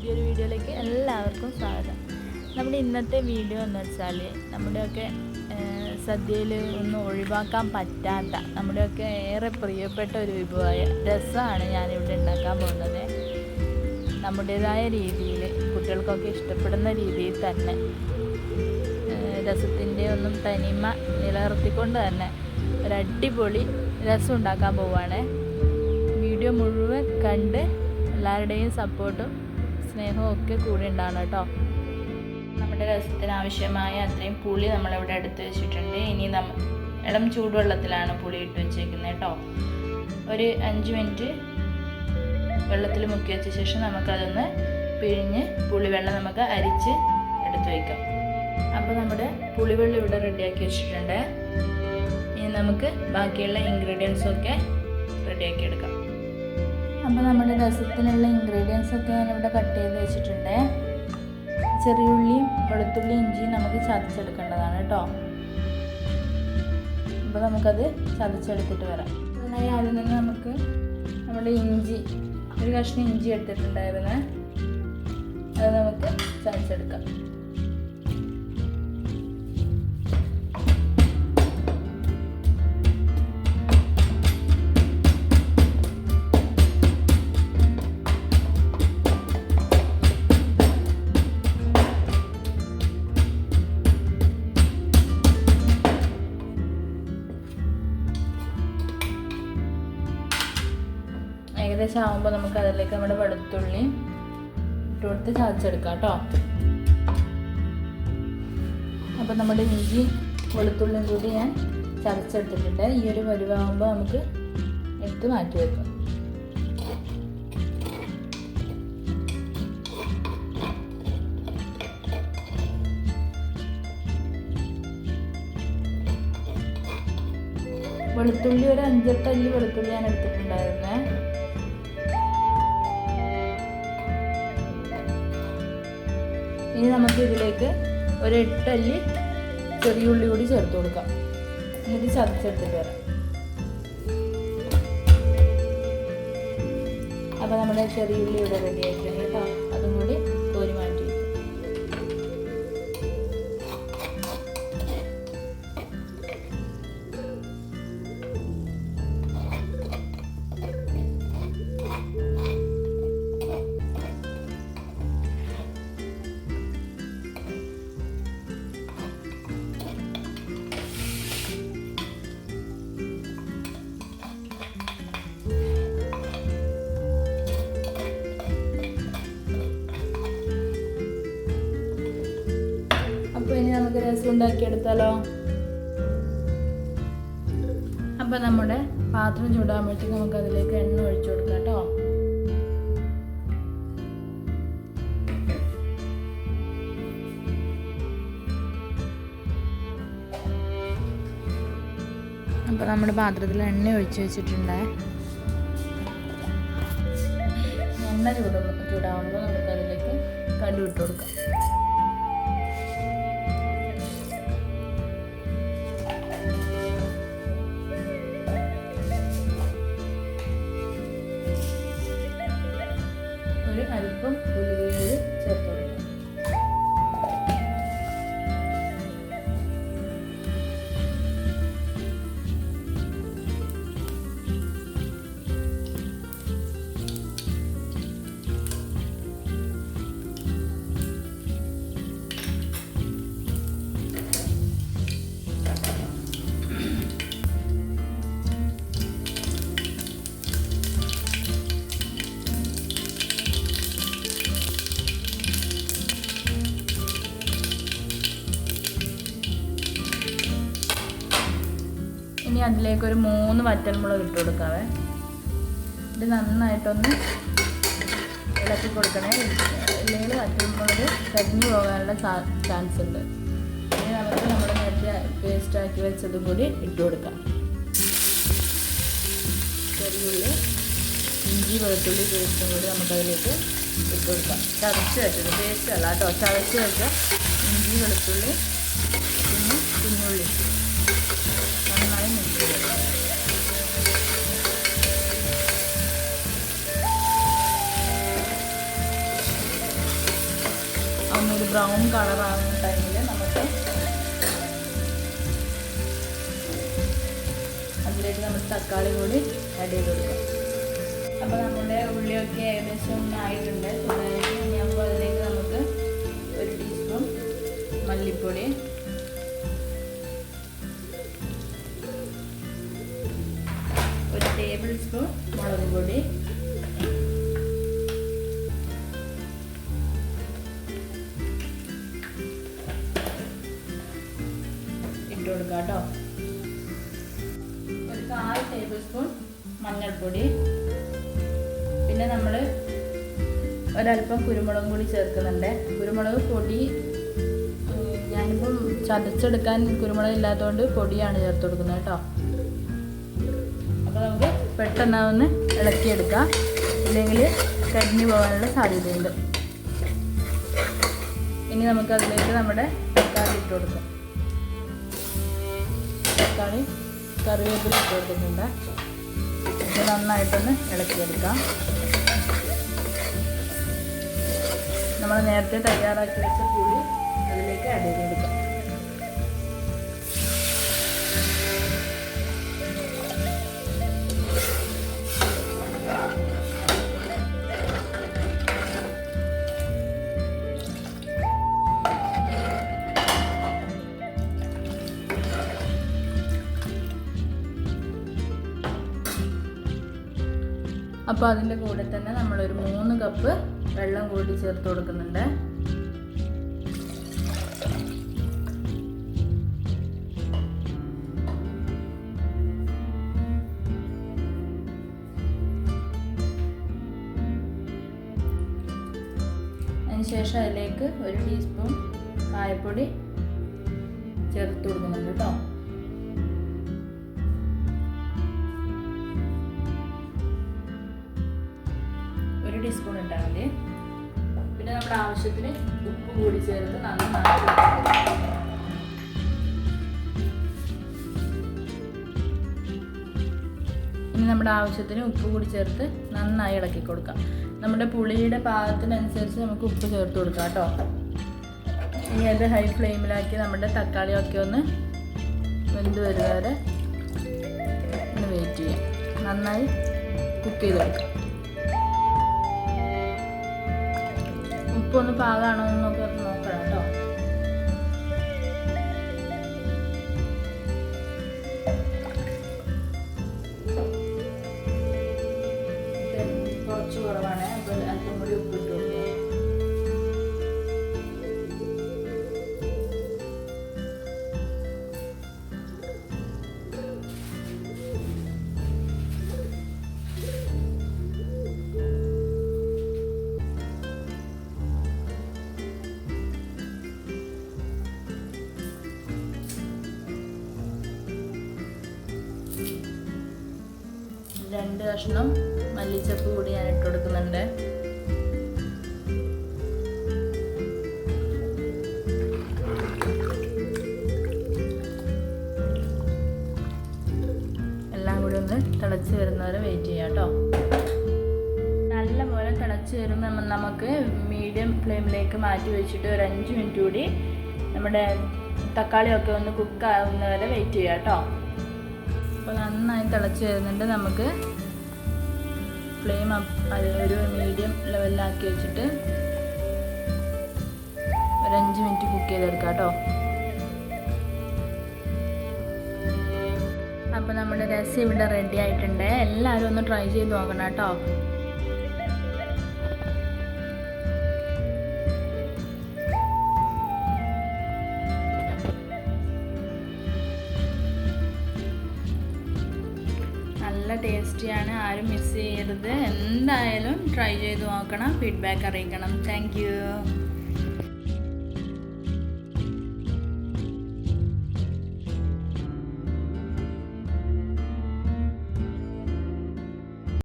പുതിയൊരു വീഡിയോയിലേക്ക് എല്ലാവർക്കും സ്വാഗതം. നമ്മുടെ ഇന്നത്തെ വീഡിയോ എന്ന് വെച്ചാൽ നമ്മുടെയൊക്കെ സദ്യയിൽ ഒന്നും ഒഴിവാക്കാൻ പറ്റാത്ത നമ്മുടെയൊക്കെ ഏറെ പ്രിയപ്പെട്ട ഒരു വിഭവമായ രസമാണ് ഞാനിവിടെ ഉണ്ടാക്കാൻ പോകുന്നത്. നമ്മുടേതായ രീതിയിൽ കുട്ടികൾക്കൊക്കെ ഇഷ്ടപ്പെടുന്ന രീതിയിൽ തന്നെ രസത്തിന്റെ ഒന്നും തനിമ നിലനിർത്തിക്കൊണ്ട് തന്നെ ഒരു അടിപൊളി രസം ഉണ്ടാക്കാൻ പോവുകയാണ്. വീഡിയോ മുഴുവൻ കണ്ട് എല്ലാവരുടെയും സപ്പോർട്ടും സ്നേഹവും ഒക്കെ കൂടെ ഉണ്ടാണ് കേട്ടോ. നമ്മുടെ രസത്തിന് ആവശ്യമായ അത്രയും പുളി നമ്മളിവിടെ എടുത്ത് വെച്ചിട്ടുണ്ട്. ഇനി നമ്മ ഇളം ചൂടുവെള്ളത്തിലാണ് പുളി ഇട്ട് വെച്ചേക്കുന്നത് കേട്ടോ. ഒരു അഞ്ച് മിനിറ്റ് വെള്ളത്തിൽ മുക്കി വെച്ച ശേഷം നമുക്കതൊന്ന് പിഴിഞ്ഞ് പുളിവെള്ളം നമുക്ക് അരിച്ച് എടുത്ത് വയ്ക്കാം അപ്പോൾ നമ്മുടെ പുളിവെള്ളം ഇവിടെ റെഡിയാക്കി വെച്ചിട്ടുണ്ട്. ഇനി നമുക്ക് ബാക്കിയുള്ള ഇൻഗ്രീഡിയൻസ് ഒക്കെ റെഡിയാക്കി എടുക്കാം. അപ്പോൾ നമ്മുടെ രസത്തിനുള്ള ഇൻഗ്രീഡിയൻസ് ഒക്കെ ഞാനിവിടെ കട്ട് ചെയ്ത് വെച്ചിട്ടുണ്ട്. ചെറിയുള്ളിയും വെളുത്തുള്ളി ഇഞ്ചിയും നമുക്ക് ചതച്ചെടുക്കേണ്ടതാണ് കേട്ടോ. അപ്പോൾ നമുക്കത് ചതച്ചെടുത്തിട്ട് വരാം. അതിനായി ആദ്യം തന്നെ നമുക്ക് നമ്മുടെ ഇഞ്ചി ഒരു കഷ്ണം ഇഞ്ചി എടുത്തിട്ടുണ്ടായിരുന്നു. അത് നമുക്ക് ചതച്ചെടുക്കാം. ഏകദേശം ആകുമ്പോൾ നമുക്ക് അതിലേക്ക് നമ്മുടെ വെളുത്തുള്ളി ഇട്ട് കൊടുത്ത് ചതച്ചെടുക്കാം കേട്ടോ. അപ്പോൾ നമ്മുടെ ഇഞ്ചി വെളുത്തുള്ളിയും കൂടി ഞാൻ ചതച്ചെടുത്തിട്ടുണ്ട്. ഈ ഒരു പരുവാകുമ്പോൾ നമുക്ക് എടുത്ത് മാറ്റി വെക്കാം. വെളുത്തുള്ളി ഒരു അഞ്ചെട്ടല്ലി വെളുത്തുള്ളി ഞാൻ എടുത്തിട്ടുണ്ടായിരുന്നേ. ഇനി നമുക്ക് ഇതിലേക്ക് ഒരു എട്ടല്ലി ചെറിയ ഉള്ളി കൂടി ചേർത്ത് കൊടുക്കാം. എന്നിട്ട് ചതച്ചെടുത്തിട്ട് വരാം. അപ്പോൾ നമ്മുടെ ചെറിയ ഉള്ളി ഇവിടെ റെഡി ആയിട്ടുണ്ട് കേട്ടോ. അപ്പോൾ ഇനി നമുക്ക് രസം ഉണ്ടാക്കിയെടുത്താലോ അപ്പോൾ നമ്മുടെ പാത്രം ചൂടാകുമ്പോഴത്തേക്ക് നമുക്ക് അതിലേക്ക് എണ്ണ ഒഴിച്ചു കൊടുക്കാം കേട്ടോ. അപ്പോൾ നമ്മുടെ പാത്രത്തിൽ എണ്ണ ഒഴിച്ച് വെച്ചിട്ടുണ്ട്. എണ്ണ ചൂട ചൂടാകുമ്പോൾ നമുക്ക് അതിലേക്ക് കടു ഇട്ട് കൊടുക്കാം. ഇനി അതിലേക്ക് ഒരു മൂന്ന് വറ്റൽമുളക് ഇട്ട് കൊടുക്കാവേ. ഇത് നന്നായിട്ടൊന്ന് ഇളക്കി കൊടുക്കണേ. ഇല്ലെങ്കിൽ വറ്റൽമുളക് കരിഞ്ഞു പോകാനുള്ള ചാൻസ് ഉണ്ട് ഇനി നമുക്ക് നമ്മൾ നേരത്തെ പേസ്റ്റ് ആക്കി വെച്ചതും കൂടി ഇട്ട് കൊടുക്കാം. ചെറിയുള്ളി ഇഞ്ചി വെളുത്തുള്ളി പേസ്റ്റും കൂടി നമുക്കതിലേക്ക് ഇട്ട് കൊടുക്കാം. ചതച്ച് വെച്ചത് പേസ്റ്റ് അല്ല കേട്ടോ. ചതച്ച് വെച്ച ഇഞ്ചി വെളുത്തുള്ളി പിന്നെ കുഞ്ഞുള്ളി. ബ്രൗൺ കളറാകുന്ന ടൈമിൽ നമുക്ക് അതിലേക്ക് നമ്മൾ തക്കാളി കൂടി ആഡ് ചെയ്ത് കൊടുക്കാം. അപ്പോൾ നമ്മുടെ ഉള്ളിയൊക്കെ ഏകദേശം ആയിട്ടുണ്ട്. ഇനി അപ്പോൾ അതിലേക്ക് നമുക്ക് ഒരു ടീസ്പൂൺ മല്ലിപ്പൊടി. ഒരു ടേബിൾ സ്പൂൺ മുളക് പൊടി കേട്ടോ. ഒരു കാൽ ടേബിൾ സ്പൂൺ മഞ്ഞൾപ്പൊടി. പിന്നെ നമ്മൾ ഒരല്പം കുരുമുളകും കൂടി ചേർക്കുന്നുണ്ട്. കുരുമുളക് പൊടി ഞാനിപ്പം ചതച്ചെടുക്കാൻ കുരുമുളക് ഇല്ലാത്തതുകൊണ്ട് പൊടിയാണ് ചേർത്ത് കൊടുക്കുന്നത് കേട്ടോ. അപ്പോൾ നമുക്ക് പെട്ടെന്ന് അതൊന്ന് ഇളക്കിയെടുക്കാം. ഇല്ലെങ്കിൽ കരിഞ്ഞു പോകാനുള്ള സാധ്യതയുണ്ട്. ഇനി നമുക്ക് അതിലേക്ക് നമ്മുടെ തക്കാളി ഇട്ട് കൊടുക്കാം. തക്കാളി കറിവേപ്പില ഇട്ട് കൊടുക്കുന്നുണ്ട് ഇത് നന്നായിട്ടൊന്ന് ഇളക്കിയെടുക്കാം. നമ്മൾ നേരത്തെ തയ്യാറാക്കി വെച്ച പുളി അതിലേക്ക് ആഡ് അപ്പോൾ അതിന്റെ കൂടെ തന്നെ നമ്മളൊരു മൂന്ന് കപ്പ് വെള്ളം കൂടി ചേർത്ത് കൊടുക്കുന്നുണ്ട്. ശേഷം അതിലേക്ക് ഒരു ടീസ്പൂൺ കായപ്പൊടി ചേർത്ത് കൊടുക്കുന്നുണ്ട് കേട്ടോ നമ്മുടെ ആവശ്യത്തിന് ഉപ്പ് കൂടി ചേർത്ത് നന്നായി. ഇനി നമ്മുടെ ആവശ്യത്തിന് ഉപ്പ് കൂടി ചേർത്ത് നന്നായി ഇളക്കി കൊടുക്കാം. നമ്മുടെ പുളിയുടെ പാകത്തിനനുസരിച്ച് നമുക്ക് ഉപ്പ് ചേർത്ത് കൊടുക്കാം കേട്ടോ. ഇനി അത് ഹൈ ഫ്ലെയിമിലാക്കി നമ്മുടെ തക്കാളിയൊക്കെ ഒന്ന് വെന്ത് വരുന്നവരെ ഒന്ന് വെയിറ്റ് ചെയ്യാം. നന്നായി കുക്ക് ചെയ്തെടുക്കാം. ഉപ്പൊന്ന് പാകാണോ എന്നൊക്കെ നോക്കണം കേട്ടോ കുറച്ച് കുറവാണ്. അപ്പോൾ അല്പം കൂടി ഉപ്പ് രണ്ട് കഷ്ണം മല്ലിച്ചപ്പ് കൂടി ഞാൻ ഇട്ട് കൊടുക്കുന്നുണ്ട്. എല്ലാം കൂടി ഒന്ന് തിളച്ച് വരുന്നവരെ വെയിറ്റ് ചെയ്യാം കേട്ടോ. നല്ലപോലെ തിളച്ച് വരുന്ന നമുക്ക് മീഡിയം ഫ്ലെയിമിലേക്ക് മാറ്റി വെച്ചിട്ട് ഒരു അഞ്ച് മിനിറ്റ് കൂടി നമ്മുടെ തക്കാളിയൊക്കെ ഒന്ന് കുക്ക് ആവുന്നവരെ വെയിറ്റ് ചെയ്യാം കേട്ടോ. അപ്പോൾ നന്നായി തിളച്ച് വരുന്നുണ്ട് നമുക്ക് ഫ്ലെയിം ഒരു മീഡിയം ലെവലിലാക്കി വെച്ചിട്ട് ഒരു അഞ്ച് മിനിറ്റ് കുക്ക് ചെയ്തെടുക്കാം കേട്ടോ അപ്പോൾ നമ്മുടെ രസം ഇവിടെ റെഡി ആയിട്ടുണ്ട്. എല്ലാവരും ഒന്ന് ട്രൈ ചെയ്ത് നോക്കണം കേട്ടോ നല്ല ടേസ്റ്റിയാണ് ആരും മിസ് ചെയ്യരുത്. എന്തായാലും ട്രൈ ചെയ്ത് നോക്കണം ഫീഡ്ബാക്ക് അറിയിക്കണം. താങ്ക്